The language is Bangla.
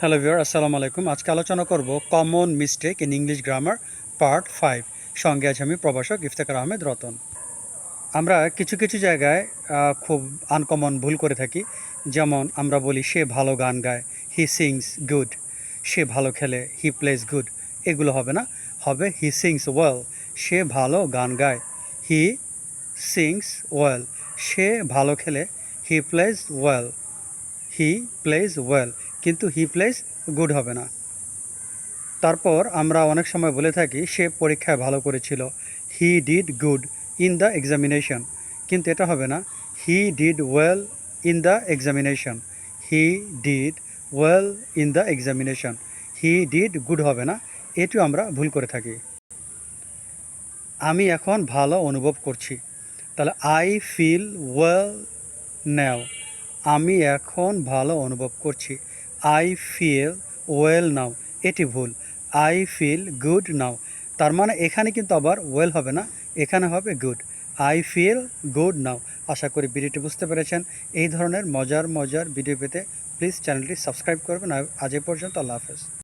হ্যালো ভিওর আসসালামু আলাইকুম। আজকে আলোচনা করব common mistake in English grammar part five. সঙ্গে আছে আমি প্রভাষক ইফতেখার আহমেদ রতন। আমরা কিছু কিছু জায়গায় খুব আনকমন ভুল করে থাকি। যেমন আমরা বলি, সে ভালো গান গায় হি সিংস গুড সে ভালো খেলে হি প্লেস গুড এগুলো হবে না। হবে হি সিংস ওয়েল সে ভালো গান গায় হি সিংস ওয়েল সে ভালো খেলে he plays well he plays well কিন্তু হি প্লেজ গুড হবে না। তারপর আমরা অনেক সময় বলে থাকি সে পরীক্ষায় ভালো করেছিল। He did good in the examination কিন্তু এটা হবে না। He did well in the examination he did well in the examination he did good হবে না। এটিও আমরা ভুল করে থাকি। আমি এখন ভালো অনুভব করছি। তাহলে আই ফিল ওয়েল নাও আমি এখন ভালো অনুভব করছি। আই ফিল ওয়েল নাও এটি ভুল. আই ফিল গুড নাও তার মানে এখানে কিন্তু আবার ওয়েল হবে না, এখানে হবে good I feel good now আশা করি ভিডিওটি বুঝতে পেরেছেন। এই ধরনের মজার মজার ভিডিও পেতে প্লিজ চ্যানেলটি সাবস্ক্রাইব করবেন। আজ এ পর্যন্ত আল্লাহ হাফেজ।